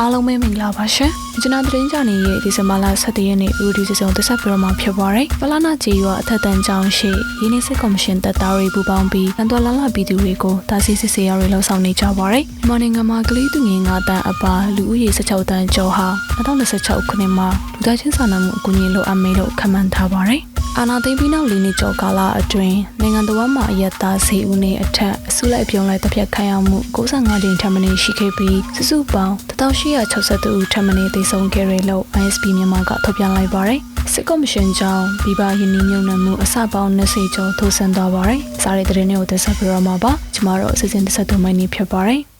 အားလုံးပဲမင်္ဂလာပါရှင်။ကျွန်တော်သတင်းကြနေရဲ့ဒီဇင်ဘာလ17ရက်နေ့ဦးဒီစီစုံတက်ဆက်ပြတော့မှာဖြစ်ပါတယ်။ပလာနာဂျီရွာအထက်တန်းကျောင်းရှိရင်းနှီးစစ်ကော်မရှင်တပ်သားတွေပူးပေါင်းပြီးအန်တော်လာလာပြည်သူတွေကိုတာစီစစ်ဆေးရတွေလှုပ်ဆောင်နေကြပါတယ်။မြန်မာနိုင်ငံမှာကလေးသူငယ်9တန်းအပါလူဦးရေ16တန်းကျော်ဟာ2026ခုနှစ်မှာလူသားချင်းစာနာမှုအကူအညီလိုအပ်မယ်လို့ခန့်မှန်းထားပါတယ်။ အာနာသိန်းပြီးနောက်လေးနှစ်ကျော်ကာလအတွင်းနိုင်ငံတော်မှာအယက်သားစီဦးနေအထက်အစုလိုက်ပြုံလိုက်တစ်ဖြတ်ခံရမှု65တင်ထပ်မင်းရှိခဲ့ပြီးစုစုပေါင်း1862ဦးထပ်မင်းသေဆုံးခဲ့ရလို့ ISP မြန်မာကထုတ်ပြန်လိုက်ပါတယ်စစ်ကော်မရှင်ကြောင့်ပြည်ပယင်းနှမြုံနှမှုအစပေါင်း20ကျော်ထိုးဆန်းသွားပါတယ်။စားရတဲ့တဲ့နေ့ကိုတက်ဆက်ပြရမှာပါ။ကျမတို့အစီအစဉ်တစ်ဆက်သုံးမိနစ်ဖြစ်ပါတယ်။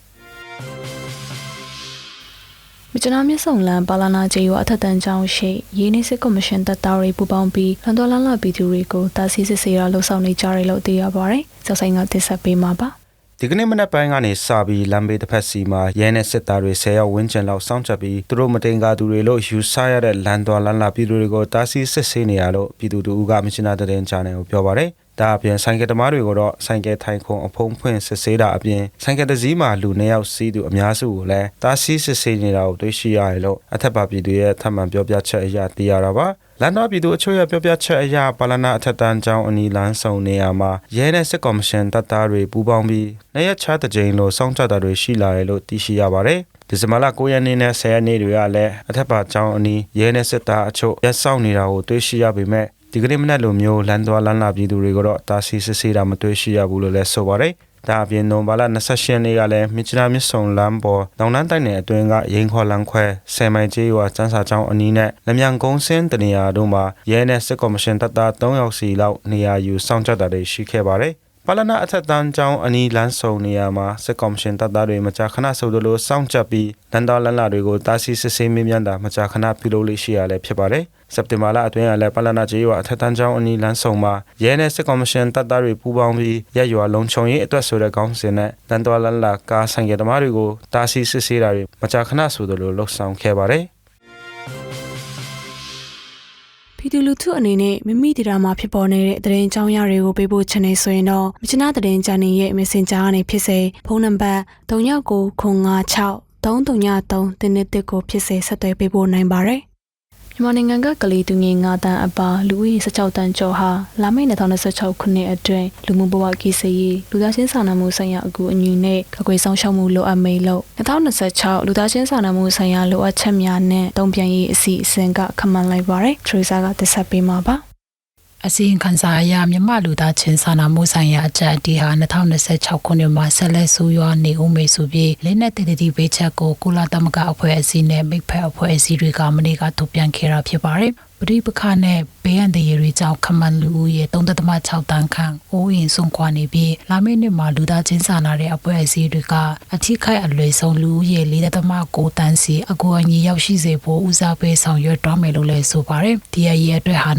မြကျနာမြဆုံလန်ပါလာနာကျေးရွာအထက်တန်းကျောင်းရှိရင်းနှီးစစ်ကော်မရှင်တပ်သားတွေပူးပေါင်းပြီးလန်တော်လန်လာပြည်သူတွေကိုတာစီစစ်ဆေးရလှုပ်ဆောင်နေကြတယ်လို့သိရပါတယ်။စောက်ဆိုင်ကတစ်ဆက်ပေးမှာပါ။ဒီကနေ့မနက်ပိုင်းကနေစပြီးလမ်းဘေးတစ်ဖက်စီမှာရဲနဲ့စစ်သားတွေ10ရောက်ဝန်းကျင်လောက်စောင့်ကြပ်ပြီးသူတို့မတင်ကားသူတွေလို့ယူဆရတဲ့လန်တော်လန်လာပြည်သူတွေကိုတားဆီးစစ်ဆေးနေရလို့ပြည်သူတို့ကမချင်တဲ့တဲ့ချာနယ်ကိုပြောပါတယ်။ ဒါအပြင်ဆိုင်ကယ်သမားတွေကိုတော့ဆိုင်ကယ်ထိုင်ခုံအဖုံးဖွင့်စစ်ဆေးတာအပြင်ဆိုင်ကယ်တစ်စီးမှာလူနှစ်ယောက်စီးသူအများစုကိုလည်းတားဆီးစစ်ဆေးနေတာကိုတွေ့ရှိရတယ်လို့အထက်ပါပြည်သူရဲ့ထပ်မံပြောပြချက်အရသိရတာပါ။လန်တော်ပြည်သူအချို့ရဲ့ပြောပြချက်အရပါလနာအထက်တန်းကျောင်းအနီးလမ်းဆောင်နေရာမှာရဲနဲ့စစ်ကော်မရှင်တပ်သားတွေပူးပေါင်းပြီးနေရချတဲ့ကြိမ်လိုစောင့်ကြတာတွေရှိလာတယ်လို့သိရှိရပါတယ်။ဒီဇင်ဘာလ9ရက်နေ့နဲ့10ရက်နေ့တွေကလည်းအထက်ပါကျောင်းအနီးရဲနဲ့စစ်သားအချို့ရက်ဆောင်နေတာကိုတွေ့ရှိရပေမဲ့ ဒီကနေ့မနက်လိုမျိုးလန်တော်လန်လာပြည်သူတွေကတော့တာစီစစ်ဆေးတာမတွေ့ရှိရဘူးလို့လည်းဆိုပါတယ်။ဒါအပြင်နိုဘာလ28ရက်နေ့ကလည်းမြစ်ချနာမြစ်ဆုံလမ်းပေါ်တောင်တန်းတိုက်နယ်အတွင်းကရင်ခေါ်လန်းခွဲဆယ်မိုင်ကျေးရွာစန်းစာကျောင်းအနီးနဲ့လမြန်ကုန်းစင်းတနေရာတို့မှာရဲနဲ့စစ်ကော်မရှင်တပ်သား3ယောက်စီလောက်နေရာယူစောင့်ကြပ်တာတွေရှိခဲ့ပါတယ်။ပလနာအထက်တန်းကျောင်းအနီးလမ်းဆုံနေရာမှာစစ်ကော်မရှင်တပ်သားတွေမကြာခဏဆိုသလိုစောင့်ကြပ်ပြီးလန်တော်လန်လာတွေကိုတားဆီးစစ်ဆေးမေးမြန်းတာမကြာခဏပြုလုပ်လို့ရှိရလဲဖြစ်ပါတယ်။ စက်တင်ဘာလအတွင်းကလည်းပလနာကျေးရွာအထက်တန်းကျောင်းအနီးလမ်းဆုံမှာရဲနဲ့စစ်ကော်မရှင်တပ်သားတွေပူးပေါင်းပြီးရက်ရွာလုံခြုံရေးအတွက်ဆိုတဲ့ခေါင်းစဉ်နဲ့လန်တော်လန်လာကားဆိုင်ကယ်သမားတွေကိုတားဆီးစစ်ဆေးတာတွေမကြာခဏဆိုသလိုလှုပ်ဆောင်ခဲ့ပါတယ်။ပြည်သူလူထုအနေနဲ့မိမိတရားမှာဖြစ်ပေါ်နေတဲ့သတင်းကြောင်းရတွေကိုပေးပို့ချင်နေဆိုရင်တော့မြချနာသတင်းချန်နယ်ရဲ့ Messenger ကနေဖြစ်စေဖုန်းနံပါတ်3996 333တင်းတစ်ကိုဖြစ်စေဆက်သွယ်ပေးပို့နိုင်ပါတယ်။ မြန်မာနိုင်ငံကကလေးသူငယ်9တန်းအပါလူဦးရေ16တန်းကျော်ဟာလာမယ့်2026ခုနှစ်အတွင်းလူမှုဘဝကီးစိရေးလူသားချင်းစာနာမှုဆိုင်ရာအကူအညီနဲ့ကကွယ်ဆောင်ရှောက်မှုလိုအပ်မေလို့2026လူသားချင်းစာနာမှုဆိုင်ရာလိုအပ်ချက်များနဲ့တုံ့ပြန်ရေးအစီအစဉ်ကခမှန်လိုက်ပါတယ်။ထရီဆာကတက်ဆက်ပေးမှာပါ။ အစီရင်ခံစာအရမြမလူသားချင်းစာနာမှုဆိုင်ရာအကြအတီဟာ2026ခုနှစ်မှာဆက်လက်ဆိုးရွားနေဦးမေဆိုပြီးလက်နက်တည်တည်ပေးချက်ကိုကုလသမဂ္ဂအဖွဲ့အစည်းနဲ့မိဖက်အဖွဲ့အစည်းတွေကမနေ့ကထုတ်ပြန်ခဲ့တာဖြစ်ပါတယ်။ပရိပခနဲ့ဘေးရန်တရေတွေကြောင့်ခမန်လူဦးရေ3.6တန်းခန့်အိုးရင်ဆုံးခွာနေပြီးလာမယ့်နှစ်မှာလူသားချင်းစာနာတဲ့အဖွဲ့အစည်းတွေကအထိခိုက်အလွယ်ဆုံးလူဦးရေ4.9တန်းစီအကူအညီရောက်ရှိစေဖို့ဦးစားပေးဆောင်ရွက်တော်မယ်လို့လည်းဆိုပါတယ်။ဒီအရေးအတွက်ဟာ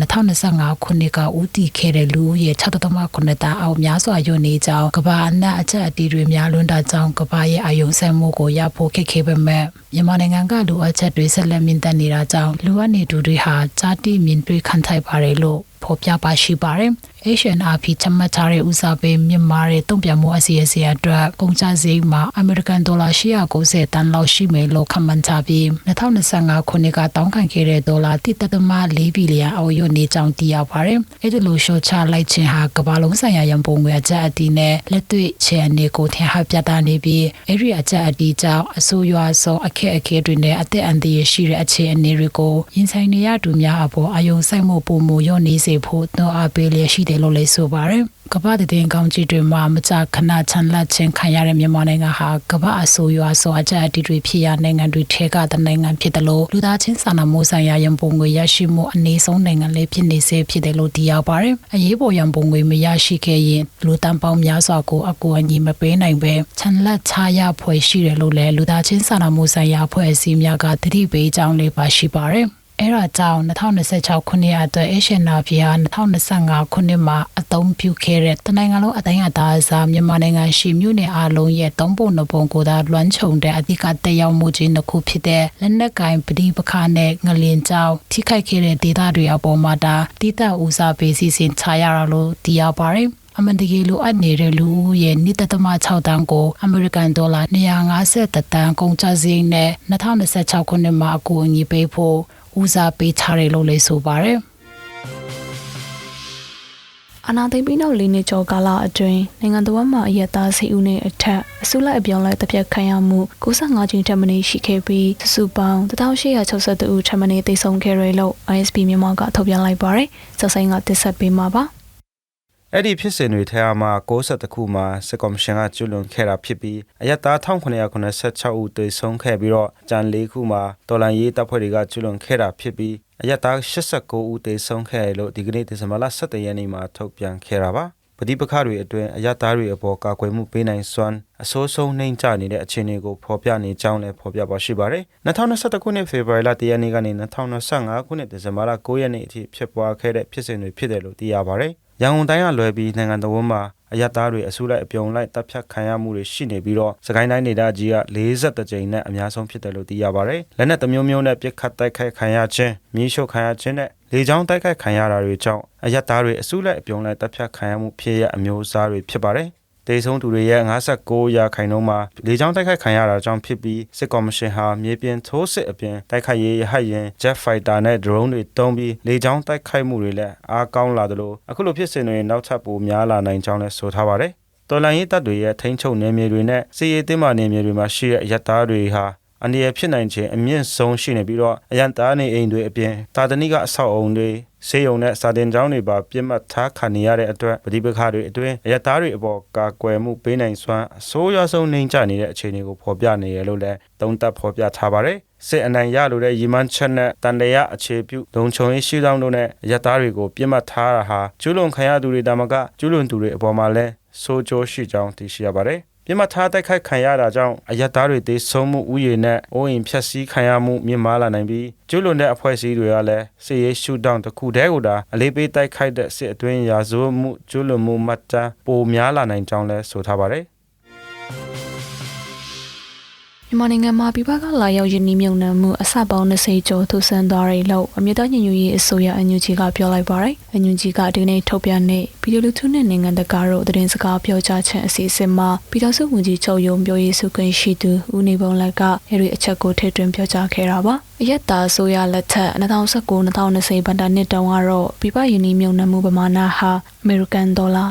2025ခုနှစ်ကဦးတည်ခဲ့တဲ့လူဦးရေ6.9တန်းအောင်များစွာယွနေကြောင်းကဘာအနက်အချက်အတီးတွေများလွန်းတာကြောင့်ကဘာရဲ့အယုံဆိုင်မှုကိုရဖို့ခက်ခဲပေမဲ့မြန်မာနိုင်ငံကလူအပ်ချက်တွေဆက်လက်မြင့်တက်နေတာကြောင့်လူအပ်နေသူတွေဟာဇာတိမြင်တွေ့ခံထိုက်ပါတယ်လို့ဖော်ပြပါရှိပါတယ်။ HNRP ချမှတ်ထားတဲ့ဦးစားပေးမြန်မာတဲ့တုံ့ပြန်မှုအစီအစဉ်အတွက်ကုန်ကျစရိတ်မှာအမေရိကန်ဒေါ်လာ190တန်လောက်ရှိမယ်လို့ခန့်မှန်းထားပြီး2025ခုနှစ်ကတောင်းခံခဲ့တဲ့ဒေါ်လာ1.4ဘီလီယံအောက်ရွနေကြောင်းသိရပါတယ်။အဲဒီလိုရှော့ချလိုက်ခြင်းဟာကမ္ဘာလုံးဆိုင်ရာရန်ပုံငွေအကြအတီးနဲ့လက်တွေ့ချေအနေကိုထင်ဟပ်ပြသနေပြီးအဲဒီအကြအတီးကြောင့်အဆိုးရွားဆုံးအခက်အခဲတွေနဲ့အသက်အန္တရာယ်ရှိတဲ့အခြေအနေတွေကိုရင်ဆိုင်နေရသူများအပေါ်အယုံဆိုင်မှုပုံမရော့နေစေဖို့နှောအားပေးလျက်ရှိတယ်လို့လည်းဆိုပါတယ်။ကမ္ဘာတည်ကောင်းကြီးတွေမှာမကြာခဏချန်လက်ချင်းခံရတဲ့မြန်မာနိုင်ငံဟာကမ္ဘာအဆိုးရွားဆုံးအကြအတီတွေဖြစ်ရနိုင်ငံတွေထဲကတနိုင်ငံဖြစ်တယ်လို့လူသားချင်းစာနာမှုဆိုင်ရာရန်ပုံငွေရရှိမှုအနည်းဆုံးနိုင်ငံလေးဖြစ်နေစေဖြစ်တယ်လို့သိရပါတယ်။အရေးပေါ်ရန်ပုံငွေမရရှိခဲ့ရင်လူတန်းပေါင်းများစွာကိုအကူအညီမပေးနိုင်ပဲချန်လက်ချရဖွဲ့ရှိတယ်လို့လည်းလူသားချင်းစာနာမှုဆိုင်ရာအဖွဲ့အစည်းများကတတိပေးကြောင်းလေးပါရှိပါတယ်။ အဲ့ဒါကြောင့်2026ခုနှစ်အတွက် Asian Navy ဟာ2025ခုနှစ်မှာအသုံးပြုခဲ့တဲ့တနိုင်ငံလုံးအတိုင်းအတာအစားမြန်မာနိုင်ငံရှိမြို့နယ်အလုံးရဲ့သုံးပုံနှစ်ပုံကိုသာလွှမ်းခြုံတဲ့အဓိကတက်ရောက်မှုကြီးတစ်ခုဖြစ်တဲ့လက်နက်ကင်ပဋိပက္ခနဲ့ငလင်ကြောင်ထိခိုက်ခဲ့တဲ့ဒေသတွေအပေါ်မှာဒါတိကျဦးစားပေးစီစဉ်ချရတာလို့သိရပါတယ်အမှန်တကယ်လိုအပ်နေတဲ့လူဦးရေ1.6တန်းကိုအမေရိကန်ဒေါ်လာ250တန်းကုန်ကျစရိတ်နဲ့2026ခုနှစ်မှာအကူအညီပေးဖို့ ဦးစားပေးထားတယ်လို့လည်းဆိုပါတယ်အနာသိမ့်ပြီးနောက်လေးနှစ်ကျော်ကာလအတွင်းနိုင်ငံတော်မှာအရက်သားစီဦးနဲ့အထက်အစုလိုက်အပြောင်းလဲတစ်ပြက်ခံရမှု65ကျင်းထက်မနည်းရှိခဲ့ပြီးစုစုပေါင်း1862ဦးထက်မနည်းသေဆုံးခဲ့ရလို့ ISP မြန်မာကထုတ်ပြန်လိုက်ပါတယ်။စက်ဆိုင်ကတစ်ဆက်ပေးမှာပါ။ အဲ့ဒီဖြစ်စဉ်တွေထဲမှာ60ခုမှာစစ်ကော်မရှင်ကကျွလွန်ခဲ့တာဖြစ်ပြီးအရက်သား1996ဦးသေဆုံးခဲ့ပြီးတော့ကြံ၄ခုမှာတော်လန်ရေးတပ်ဖွဲ့တွေကကျွလွန်ခဲ့တာဖြစ်ပြီးအရက်သား89ဦးသေဆုံးခဲ့တယ်လို့ဒီကနေ့ဒီဇင်ဘာလ17ရက်နေ့မှာထုတ်ပြန်ခဲ့တာပါပဋိပက္ခတွေအတွင်းအရသားတွေအပေါ်ကာကွယ်မှုပေးနိုင်စွမ်းအစိုးဆုံးနှိမ့်ချနေတဲ့အခြေအနေကိုဖော်ပြနေကြောင်းလည်းဖော်ပြပါရှိပါတယ်။2021ခုနှစ်ဖေဖော်ဝါရီလ1ရက်နေ့ကနေ2025ခုနှစ်ဒီဇင်ဘာလ9ရက်နေ့အထိဖြစ်ပွားခဲ့တဲ့ဖြစ်စဉ်တွေဖြစ်တယ်လို့သိရပါတယ်။ ရန်ကုန်တိုင်းကလွယ်ပြီးနိုင်ငံတော်ဝန်မှာအရသားတွေအစုလိုက်အပြုံလိုက်တပ်ဖြတ်ခံရမှုတွေရှိနေပြီးတော့စကိုင်းတိုင်းဒေသကြီးက40ကြိမ်နဲ့အများဆုံးဖြစ်တယ်လို့သိရပါတယ်။လက်နက်တစ်မျိုးမျိုးနဲ့ပြစ်ခတ်တိုက်ခိုက်ခံရခြင်းမြေရှုပ်ခံရခြင်းနဲ့လေကြောင်းတိုက်ခိုက်ခံရတာတွေကြောင့်အရက်သားတွေအစုလိုက်အပြုံလိုက်တပ်ဖြတ်ခံရမှုဖြစ်ရအမျိုးအစားတွေဖြစ်ပါတယ်။ ဒေဆုံးသူတွေရဲ့59ရာခိုင်နှုန်းမှာလေကြောင်းတိုက်ခိုက်ခံရတာကြောင့်ဖြစ်ပြီးစစ်ကော်မရှင်ဟာမြေပြင်ထိုးစစ်အပြင်တိုက်ခိုက်ရေးရဟတ်ရင် Jet Fighter နဲ့ drone တွေတုံးပြီးလေကြောင်းတိုက်ခိုက်မှုတွေလည်းအားကောင်းလာသလိုအခုလိုဖြစ်စဉ်တွေနောက်ထပ်ပိုများလာနိုင်ကြောင်းလည်းဆိုထားပါတယ်။တော်လန်ရေးတပ်တွေရဲ့ထိန်းချုပ်နယ်မြေတွေနဲ့စစ်ရေးတင်းမာနယ်မြေတွေမှာရှိတဲ့ရက်သားတွေဟာအန္တရာယ်ဖြစ်နိုင်ခြင်းအမြင့်ဆုံးရှိနေပြီးတော့အရန်သားနေအိမ်တွေအပြင်တာတနိကအဆောက်အုံတွေ ဆေးရုံနဲ့စာတင်ကျောင်းတွေပါပြစ်မှတ်ထားခံနေရတဲ့အတွက်ပဋိပက္ခတွေအတွင်းအရသားတွေအပေါ်ကာကွယ်မှုပေးနိုင်စွမ်းအဆိုးရွားဆုံးနှိမ်ချနေတဲ့အခြေအနေကိုဖော်ပြနေရလို့လည်းသုံးသပ်ဖော်ပြထားပါတယ်စစ်အနိုင်ရလို့တဲ့ရီမန်ချက်နဲ့တန်တရာအခြေပြုလုံခြုံရေးရှိသောတို့နဲ့ရသားတွေကိုပြစ်မှတ်ထားတာဟာကျူးလွန်ခံရသူတွေတာမကကျူးလွန်သူတွေအပေါ်မှာလည်းဆိုးကျိုးရှိကြောင်းသိရှိရပါတယ် ပြမထားတိုက်ခိုက်ခံရတာကြောင့်အယက်သားတွေသေဆုံးမှုဥယျာဉ်နဲ့အိုးအိမ်ဖျက်ဆီးခံရမှုမြင့်မားလာနိုင်ပြီးကျွလွန်တဲ့အဖွဲ့အစည်းတွေကလည်းစစ်ရေးရှုထောင့်တစ်ခုတည်းကိုသာအလေးပေးတိုက်ခိုက်တဲ့စစ်အတွင်းရာဇဝတ်မှုကျွလွန်မှုမှတ်တမ်းပိုများလာနိုင်ကြောင်းလည်းဆိုထားပါတယ် မြန်မာနိုင်ငံမှာပြည်ပကလာရောက်ယင်းနှမြုံနှံမှုအစပေါင်း20ကျော်ထိုးဆန်းသွားတယ်လို့အမျိုးသားညီညွတ်ရေးအစိုးရအန်ယူဂျီကပြောလိုက်ပါတယ်။အန်ယူဂျီကဒီနေ့ထုတ်ပြန်တဲ့ဗီဒီယိုလူထုနဲ့နိုင်ငံတကာတို့သတင်းစကားပြောကြားခြင်းအစီအစဉ်မှာပြည်ထောင်စုဝန်ကြီးချုပ်ရုံပြောရေးဆိုခွင့်ရှိသူဦးနေပုံလက်ကအဲဒီအချက်ကိုထည့်သွင်းပြောကြားခဲ့တာပါ။ အရက်သားဆိုရလက်ထက်2019-2020ဘဏ္ဍာနှစ်တုန်းကတော့ပြည်ပယင်းနှမြုံနှံမှုပမာဏဟာအမေရိကန်ဒေါ်လာ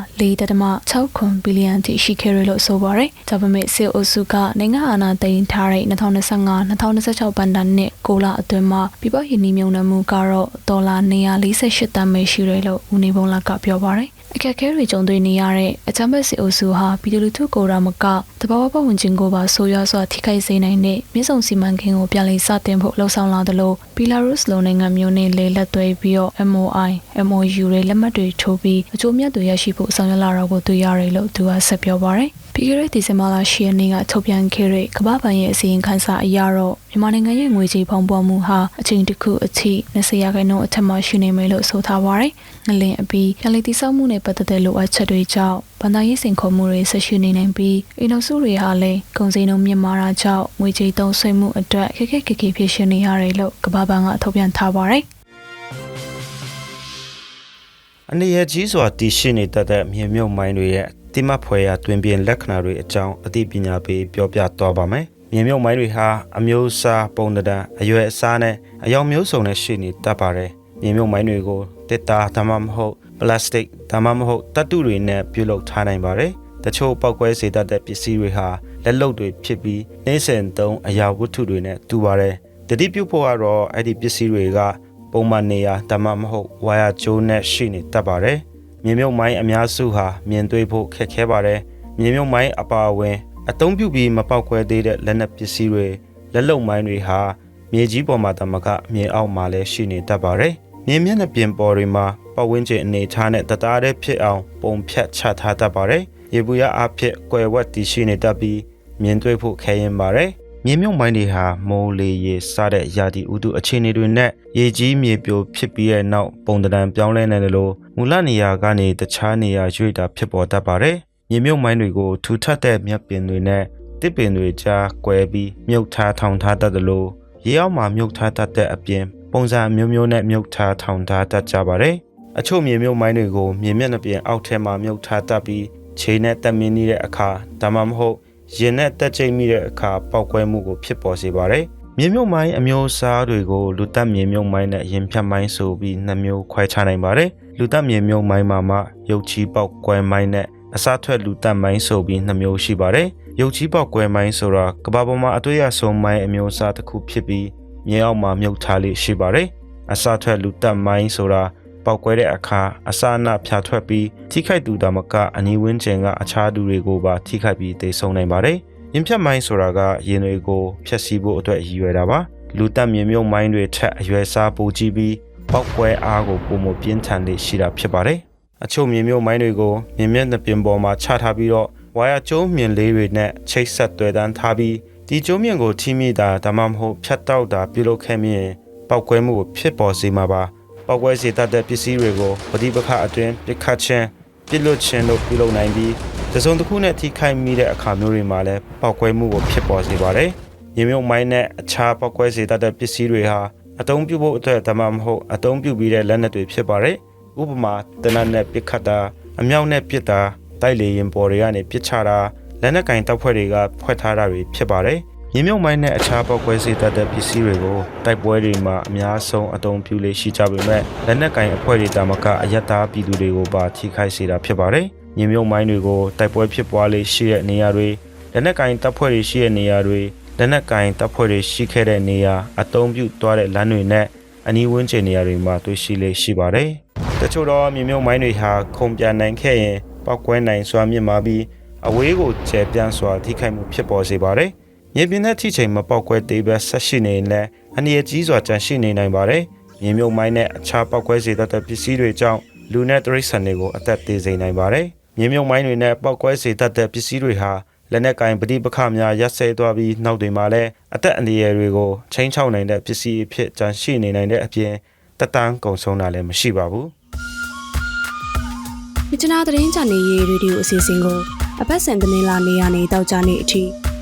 4.6ခွန်ဘီလီယံထိရှိခဲ့ရလို့ဆိုပါတယ်။ဒါပေမဲ့စစ်အုပ်စုကနိုင်ငံအာဏာသိမ်းထားတဲ့2025-2026ဘဏ္ဍာနှစ်ကိုလအတွင်းမှာပြည်ပယင်းနှမြုံနှံမှုကတော့ဒေါ်လာ148တန်ပဲရှိတယ်လို့ဦးနေဘုံလကပြောပါတယ်။ အခက်အခဲတွေကြုံတွေ့နေရတဲ့အချမ်းဘက်စစ်အုပ်စုဟာပြည်သူလူထုကိုယ်တော်မကတဘာဝပတ်ဝန်းကျင်ကိုပါဆိုးရွားစွာထိခိုက်စေနိုင်တဲ့မြစ်ဆုံစီမံကိန်းကိုပြန်လည်စတင်ဖို့လှုံ့ဆော်လာသလိုဘီလာရုစ်လုံနိုင်ငံမျိုးနဲ့လေလက်သွဲပြီးတော့ MOI MOU တွေလက်မှတ်တွေထိုးပြီးအကျိုးမြတ်တွေရရှိဖို့ဆောင်ရွက်လာတော့ကိုတွေ့ရတယ်လို့သူကဆက်ပြောပါရယ် ပြီးခဲ့တဲ့ဒီဇင်ဘာလ10ရက်နေ့ကထုတ်ပြန်ခဲ့တဲ့ကမ္ဘာ့ဘဏ်ရဲ့အစီရင်ခံစာအရတော့မြန်မာနိုင်ငံရဲ့ငွေကြေးဖောင်းပွားမှုဟာအချိန်တစ်ခုအထိ20ရာခိုင်နှုန်းအထက်မှရှိနေမယ်လို့ဆိုထားပါရယ်။ငလင်အပြီးရလီတိဆောက်မှုနဲ့ပတ်သက်တဲ့လိုအပ်ချက်တွေကြောင့်ဗန်ဒါရေးစင်ခေါ်မှုတွေဆက်ရှိနေနိုင်ပြီးအင်နိုစုတွေဟာလည်းကုန်စည်နှုန်းမြင့်မားတာကြောင့်ငွေကြေးသုံးစွဲမှုအတွက်ခက်ခဲခက်ခဲဖြစ်ရှင်နေရတယ်လို့ကမ္ဘာ့ဘဏ်ကထုတ်ပြန်ထားပါရယ်။အနေရကြီးစွာတည်ရှိနေတတ်တဲ့မြေမြုပ်မိုင်းတွေရဲ့ တိမတ်ဖွယ်ရာတွင်ပြင်လက္ခဏာတွေအကြောင်းအသိပညာပေးပြောပြသွားပါမယ်။မြေမြုပ်မိုင်းတွေဟာအမျိုးအစားပုံသဏ္ဍာန်အရွယ်အစားနဲ့အယောင်မျိုးစုံနဲ့ရှိနေတတ်ပါတယ်။မြေမြုပ်မိုင်းတွေကိုတစ်တာဒါမှမဟုတ်ပလတ်စတစ်ဒါမှမဟုတ်တတ်တုတွေနဲ့ပြုလုပ်ထားနိုင်ပါတယ်။တချို့ပောက်ကွဲစေတတ်တဲ့ပစ္စည်းတွေဟာလက်လုပ်တွေဖြစ်ပြီးနှင်းစင်သုံးအရာဝတ္ထုတွေနဲ့တူပါတယ်။တတိပြုဖို့ကတော့အဲ့ဒီပစ္စည်းတွေကပုံမှန်နေရာဒါမှမဟုတ်ဝါယာကျိုးနဲ့ရှိနေတတ်ပါတယ်။ မြေမြုပ်မိုင်းအများစုဟာမြင်တွေ့ဖို့ခက်ခဲပါတယ်။မြေမြုပ်မိုင်းအပါအဝင် အသုံးပြုပြီးမပေါက်ကွဲသေးတဲ့လက်နက်ပစ္စည်းတွေလက်လုံမိုင်းတွေဟာမြေကြီးပေါ်မှာတမကမြေအောက်မှာလည်းရှိနေတတ်ပါတယ်။မြေမျက်နှာပြင်ပေါ်တွေမှာပတ်ဝန်းကျင်အနေထားနဲ့တသားတည်းဖြစ်အောင်ပုံဖြတ်ချထားတတ်ပါတယ်။ရေဘူးရအဖြစ်ကွယ်ဝတ်တည်ရှိနေတတ်ပြီးမြင်တွေ့ဖို့ခဲရင်ပါတယ်။မြေမြုပ်မိုင်းတွေဟာမိုးလေရေစတဲ့ရာသီဥတုအခြေအနေတွေနဲ့ရေကြီးမြေပြိုဖြစ်ပြီးတဲ့နောက်ပုံတံပြောင်းလဲနေတယ်လို့ မူလနေရာကနေတခြားနေရာရွေ့တာဖြစ်ပေါ်တတ်ပါတယ်။မြေမြုပ်မိုင်းတွေကိုထူထပ်တဲ့မြက်ပင်တွေနဲ့တစ်ပင်တွေကြားကွဲပြီးမြုပ်ထားထောင်ထားတတ်တယ်လို့ရေအောက်မှာမြုပ်ထားတတ်တဲ့အပြင်ပုံစံမျိုးမျိုးနဲ့မြုပ်ထားထောင်ထားတတ်ကြပါတယ်။အချို့မြေမြုပ်မိုင်းတွေကိုမြေမျက်နှာပြင်အောက်ထဲမှာမြုပ်ထားတတ်ပြီးခြေနဲ့တက်မင်းနေတဲ့အခါဒါမှမဟုတ်ရင်နဲ့တက်ချိတ်မိတဲ့အခါပောက်ကွဲမှုကိုဖြစ်ပေါ်စေပါတယ်။မြေမြုပ်မိုင်းအမျိုးအစားတွေကိုလူတက်မြေမြုပ်မိုင်းနဲ့ရင်ဖြတ်မိုင်းဆိုပြီးနှစ်မျိုးခွဲခြားနိုင်ပါတယ်။ လူတက်မြေမြုပ်မိုင်းမှာမှရုပ်ချီပောက်ကွဲမိုင်းနဲ့အစားထွက်လူတက်မိုင်းဆိုပြီးနှစ်မျိုးရှိပါတယ်။ရုပ်ချီပောက်ကွဲမိုင်းဆိုတာကမ္ဘာပေါ်မှာအတွေ့အဆုံးမိုင်းအမျိုးအစားတစ်ခုဖြစ်ပြီးမြေအောက်မှာမြုပ်ထားလေးရှိပါတယ်။အစားထွက်လူတက်မိုင်းဆိုတာပောက်ကွဲတဲ့အခါအစာအနဖြာထွက်ပြီးထိခိုက်သူဒါမကအနီးဝန်းကျင်ကအခြားသူတွေကိုပါထိခိုက်ပြီးသေဆုံးနိုင်ပါတယ်။ရင်ဖြတ်မိုင်းဆိုတာကရင်တွေကိုဖျက်ဆီးဖို့အတွက်ရည်ရွယ်တာပါ။လူတက်မြေမြုပ်မိုင်းတွေထက်အရွယ်စားပိုကြီးပြီး ပောက်ကွဲအားကိုပုံမပြင်းထန်လေးရှိတာဖြစ်ပါတယ်။အချို့မြေမြုပ်မိုင်းတွေကိုမြင်မျက်နှာပြင်ပေါ်မှာချထားပြီးတော့ဝါယာကျိုးမြင်လေးတွေနဲ့ချိတ်ဆက်တွေ့တန်းထားပြီးဒီကျိုးမြင်ကိုထိမိတာဒါမှမဟုတ်ဖြတ်တောက်တာပြုလုပ်ခဲ့မြင်ပောက်ကွဲမှုကိုဖြစ်ပေါ်စေမှာပါပောက်ကွဲစေတတ်တဲ့ပစ္စည်းတွေကိုပဋိပက္ခအတွင်းပြစ်ခတ်ခြင်းပြစ်လွတ်ခြင်းတို့ပြုလုပ်နိုင်ပြီးတစုံတစ်ခုနဲ့ထိခိုက်မိတဲ့အခါမျိုးတွေမှာလည်းပောက်ကွဲမှုကိုဖြစ်ပေါ်စေပါတယ်။ရေမြုပ်မိုင်းနဲ့အခြားပောက်ကွဲစေတတ်တဲ့ပစ္စည်းတွေဟာ အသုံးပြုဖို့အတွက်ဒါမှမဟုတ်အသုံးပြုပြီးတဲ့လက်နက်တွေဖြစ်ပါတယ်။ဥပမာတနတ်နဲ့ပစ်ခတ်တာအမြောက်နဲ့ပစ်တာတိုက်လေရင်ပေါ်တွေကနေပစ်ချတာလက်နက်ကင်တပ်ဖွဲ့တွေကဖွဲ့ထားတာတွေဖြစ်ပါတယ်။မြေမြုပ်မိုင်းနဲ့အခြားပောက်ကွဲစေတတ်တဲ့ပစ္စည်းတွေကိုတိုက်ပွဲတွေမှာအများဆုံးအသုံးပြုလေးရှိကြပေမဲ့လက်နက်ကင်အဖွဲ့တွေတာမကအယက်သားပြည်သူတွေကိုပါထိခိုက်စေတာဖြစ်ပါတယ်။မြေမြုပ်မိုင်းတွေကိုတိုက်ပွဲဖြစ်ပွားလေးရှိတဲ့နေရာတွေလက်နက်ကင်တပ်ဖွဲ့တွေရှိတဲ့နေရာတွေ လက်နက်ကင်တပ်ဖွဲ့တွေရှိခဲ့တဲ့နေရာအသုံးပြုသွားတဲ့လမ်းတွေနဲ့အနီးဝန်းကျင်နေရာတွေမှာတွေ့ရှိလေးရှိပါတယ်။တချို့တော့မြေမြုပ်မိုင်းတွေဟာခုံပြန်နိုင်ခဲ့ရင်ပောက်ကွဲနိုင်စွာမြင့်မာပြီးအဝေးကိုကျဲပြန့်စွာထိခိုက်မှုဖြစ်ပေါ်စေပါတယ်။မြေပြင်တဲ့ထိချိန်မပောက်ကွဲသေးပဲဆက်ရှိနေရင်လည်းအနည်းကြီးစွာကြန့်ရှိနေနိုင်ပါတယ်။မြေမြုပ်မိုင်းနဲ့အခြားပောက်ကွဲစေတတ်တဲ့ပစ္စည်းတွေကြောင့်လူနဲ့တရိတ်ဆန်တွေကိုအသက်သေစေနိုင်ပါတယ်။မြေမြုပ်မိုင်းတွေနဲ့ပောက်ကွဲစေတတ်တဲ့ပစ္စည်းတွေဟာ လက်နက်ကင်ပဋိပက္ခများရပ်ဆဲသွားပြီးနောက်တွေမှာလည်းအသက်အန္တရာယ်တွေကိုချိန်ချောက်နိုင်တဲ့ပစ္စည်းအဖြစ်ကြန့်ရှိနေနိုင်တဲ့အပြင်တက်တန်းကုန်ဆုံးတာလည်းမရှိပါဘူးမြချနာသတင်းချန်နယ်ရေးရေဒီယိုအစီအစဉ်ကိုအပတ်စဉ်သတင်းလာနေရနေတောက်ကြနေအထိည